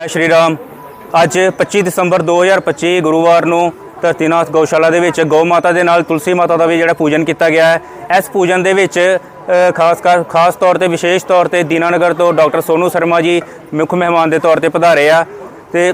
ਜੈ ਸ਼੍ਰੀ ਰਾਮ। ਅੱਜ 25 ਦਸੰਬਰ 2025 ਗੁਰੂਵਾਰ ਨੂੰ ਧਰਤੀਨਾਥ ਗਊਸ਼ਾਲਾ ਦੇ ਵਿੱਚ ਗਊ ਮਾਤਾ ਦੇ ਨਾਲ ਤੁਲਸੀ ਮਾਤਾ ਦਾ ਵੀ ਜਿਹੜਾ ਪੂਜਨ ਕੀਤਾ ਗਿਆ ਹੈ। ਇਸ ਪੂਜਨ ਦੇ ਵਿੱਚ ਖਾਸ ਕਰ, ਖਾਸ ਤੌਰ ਤੇ, ਵਿਸ਼ੇਸ਼ ਤੌਰ ਤੇ ਦੀਨਾਨਗਰ ਤੋਂ ਡਾਕਟਰ ਸੋਨੂ ਸ਼ਰਮਾ ਜੀ ਮੁੱਖ ਮਹਿਮਾਨ ਦੇ ਤੌਰ ਤੇ ਪਧਾਰੇ ਆ। ਤੇ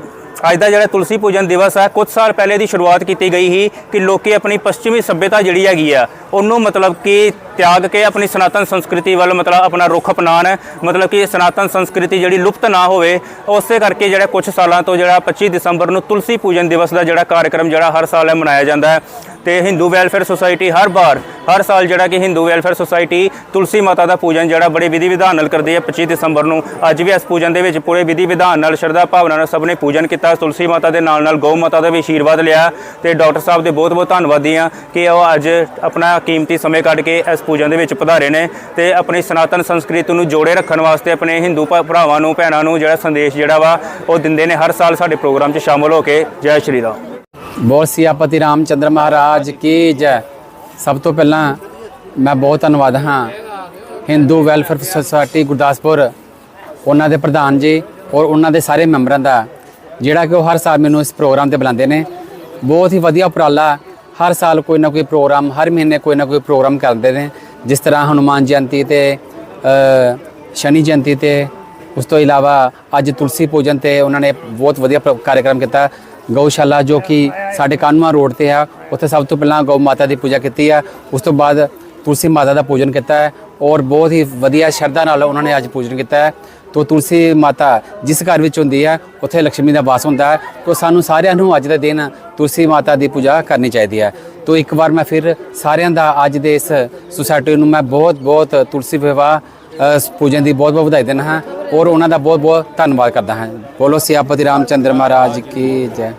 ਅੱਜ ਦਾ ਜਿਹੜਾ ਤੁਲਸੀ ਪੂਜਨ ਦਿਵਸ ਹੈ ਕੁਝ ਸਾਲ ਪਹਿਲੇ ਦੀ ਸ਼ੁਰੂਆਤ ਕੀਤੀ ਗਈ ਸੀ ਕਿ ਲੋਕੀ ਆਪਣੀ ਪੱਛਮੀ ਸੱਭਿਅਤਾ ਜਿਹੜੀ ਹੈਗੀ ਆ, ਉਹਨੂੰ ਮਤਲਬ ਕਿ ਤਿਆਗ ਕੇ ਆਪਣੀ ਸਨਾਤਨ ਸੰਸਕ੍ਰਿਤੀ ਵੱਲ ਮਤਲਬ ਆਪਣਾ ਰੁਖ ਅਪਣਾਉਣ, ਮਤਲਬ ਕਿ ਸਨਾਤਨ ਸੰਸਕ੍ਰਿਤੀ ਜਿਹੜੀ ਲੁਪਤ ਨਾ ਹੋਵੇ, ਉਸੇ ਕਰਕੇ ਜਿਹੜਾ ਕੁਝ ਸਾਲਾਂ ਤੋਂ ਜਿਹੜਾ 25 ਦਸੰਬਰ ਨੂੰ ਤੁਲਸੀ ਪੂਜਨ ਦਿਵਸ ਦਾ ਜਿਹੜਾ ਕਾਰਜਕ੍ਰਮ ਜਿਹੜਾ ਹਰ ਸਾਲ ਇਹ ਮਨਾਇਆ ਜਾਂਦਾ ਹੈ। ਤੇ ਹਿੰਦੂ ਵੈਲਫੇਅਰ ਸੁਸਾਇਟੀ ਹਰ ਵਾਰ ਹਰ ਸਾਲ ਜਿਹੜਾ ਕਿ ਹਿੰਦੂ ਵੈਲਫੇਅਰ ਸੁਸਾਇਟੀ ਤੁਲਸੀ ਮਾਤਾ ਦਾ ਪੂਜਨ ਜਿਹੜਾ ਬੜੇ ਵਿਧੀ ਵਿਧਾਨ ਨਾਲ ਕਰਦੀ ਹੈ। 25 ਦਸੰਬਰ ਨੂੰ ਅੱਜ ਵੀ ਇਸ ਪੂਜਨ ਦੇ ਵਿੱਚ ਪੂਰੇ ਵਿਧੀ ਵਿਧਾਨ ਨਾਲ ਸ਼ਰਧਾ ਭਾਵਨਾ ਨਾਲ ਸਭ ਨੇ ਪੂਜਨ ਕੀਤਾ। ਤੁਲਸੀ ਮਾਤਾ ਦੇ ਨਾਲ ਨਾਲ ਗਊ ਮਾਤਾ ਦਾ ਵੀ ਆਸ਼ੀਰਵਾਦ ਲਿਆ ਤੇ ਡਾਕਟਰ ਸਾਹਿਬ ਦੇ ਬਹੁਤ ਬਹੁਤ ਧੰਨਵਾਦੀ ਹਾਂ ਕਿ ਉਹ ਅੱਜ ਆਪਣਾ ਕੀਮਤੀ ਸਮੇਂ ਕੱਢ ਕੇ ਇਸ ਪੂਜਨ ਦੇ ਵਿੱਚ ਪਧਾਰੇ ਨੇ ਤੇ ਆਪਣੀ ਸਨਾਤਨ ਸੰਸਕ੍ਰਿਤੀ ਨੂੰ ਜੋੜੇ ਰੱਖਣ ਵਾਸਤੇ ਆਪਣੇ ਹਿੰਦੂ ਭਾ- ਭਰਾਵਾਂ ਨੂੰ, ਭੈਣਾਂ ਨੂੰ ਜਿਹੜਾ ਸੰਦੇਸ਼ ਜਿਹੜਾ ਵਾ, ਉਹ ਦਿੰਦੇ ਨੇ। ਹਰ ਸਾਲ ਸਾਡੇ ਪ੍ਰੋਗਰਾਮ 'ਚ ਸ਼ਾਮਲ ਹੋ ਕੇ ਜੈ ਸ਼੍ਰੀ ਰਾਮ। ਬੋਲ ਸਿਆਪਤੀ ਰਾਮਚੰਦਰ ਮਹਾਰਾਜ, ਕੀ ਜੈ? ਸਭ ਤੋਂ ਪਹਿਲਾਂ ਮੈਂ ਬਹੁਤ ਧੰਨਵਾਦ ਹਾਂ ਹਿੰਦੂ ਵੈਲਫੇਅਰ ਸੁਸਾਇਟੀ ਗੁਰਦਾਸਪੁਰ, ਉਹਨਾਂ ਦੇ ਪ੍ਰਧਾਨ ਜੀ ਔਰ ਉਹਨਾਂ ਦੇ ਸਾਰੇ ਮੈਂਬਰਾਂ ਦਾ, ਜਿਹੜਾ ਕਿ ਉਹ ਹਰ ਸਾਲ ਮੈਨੂੰ ਇਸ ਪ੍ਰੋਗਰਾਮ ਤੇ ਬੁਲਾਉਂਦੇ ਨੇ। ਬਹੁਤ ਹੀ ਵਧੀਆ ਉਪਰਾਲਾ ਹਰ ਸਾਲ ਕੋਈ ਨਾ ਕੋਈ ਪ੍ਰੋਗਰਾਮ, ਹਰ ਮਹੀਨੇ ਕੋਈ ਨਾ ਕੋਈ ਪ੍ਰੋਗਰਾਮ ਕਰਦੇ ਨੇ, ਜਿਸ ਤਰ੍ਹਾਂ ਹਨੂਮਾਨ ਜਯੰਤੀ ਤੇ ਸ਼ਨੀ ਜਯੰਤੀ ਤੇ, ਉਸ ਤੋਂ ਇਲਾਵਾ ਅੱਜ ਤੁਲਸੀ ਪੂਜਨ ਤੇ ਉਹਨਾਂ ਨੇ ਬਹੁਤ ਵਧੀਆ ਪ੍ਰ- ਕਾਰਜਕ੍ਰਮ ਕੀਤਾ। ਗਊਸ਼ਾਲਾ ਜੋ ਕਿ ਸਾਡੇ ਕਾਨੂੰਨਾ ਰੋਡ ਤੇ ਆ ਉੱਥੇ ਸਭ ਤੋਂ ਪਹਿਲਾਂ ਗਊ ਮਾਤਾ ਦੀ ਪੂਜਾ ਕੀਤੀ ਆ। ਉਸ ਤੋਂ ਬਾਅਦ ਤੁਲਸੀ ਮਾਤਾ ਦਾ ਪੂਜਨ ਕੀਤਾ ਹੈ ਔਰ ਬਹੁਤ ਹੀ ਵਧੀਆ ਸ਼ਰਧਾ ਨਾਲ ਉਹਨਾਂ ਨੇ ਅੱਜ ਪੂਜਨ ਕੀਤਾ ਹੈ। ਤੋ ਤੁਲਸੀ ਮਾਤਾ ਜਿਸ ਘਰ ਵਿੱਚ ਹੁੰਦੀ ਹੈ ਉੱਥੇ ਲక్ష్ਮੀ ਦਾ ਵਾਸ ਹੁੰਦਾ ਹੈ। ਤੋ ਸਾਨੂੰ ਸਾਰਿਆਂ ਨੂੰ ਅੱਜ ਦੇ ਦਿਨ ਤੁਲਸੀ ਮਾਤਾ ਦੀ ਪੂਜਾ ਕਰਨੀ ਚਾਹੀਦੀ ਹੈ। ਤੋ ਇੱਕ ਵਾਰ ਮੈਂ ਫਿਰ ਸਾਰਿਆਂ ਦਾ ਅੱਜ ਦੇ ਇਸ ਸੁਸਾਇਟੀ ਨੂੰ ਮੈਂ ਬਹੁਤ ਬਹੁਤ ਤੁਲਸੀ ਵਿਵਾਹ ਪੂਜਨ ਦੀ ਬਹੁਤ ਬਹੁਤ ਵਧਾਈ ਦਿੰਦਾ ਹਾਂ। ਔਰ ਉਹਨਾਂ ਦਾ ਬਹੁਤ ਬਹੁਤ ਧੰਨਵਾਦ ਕਰਦਾ ਹਾਂ। ਬੋਲੋ ਸਿਆਪਤੀ ਰਾਮਚੰਦਰ ਮਹਾਰਾਜ ਕੀ ਜੈ।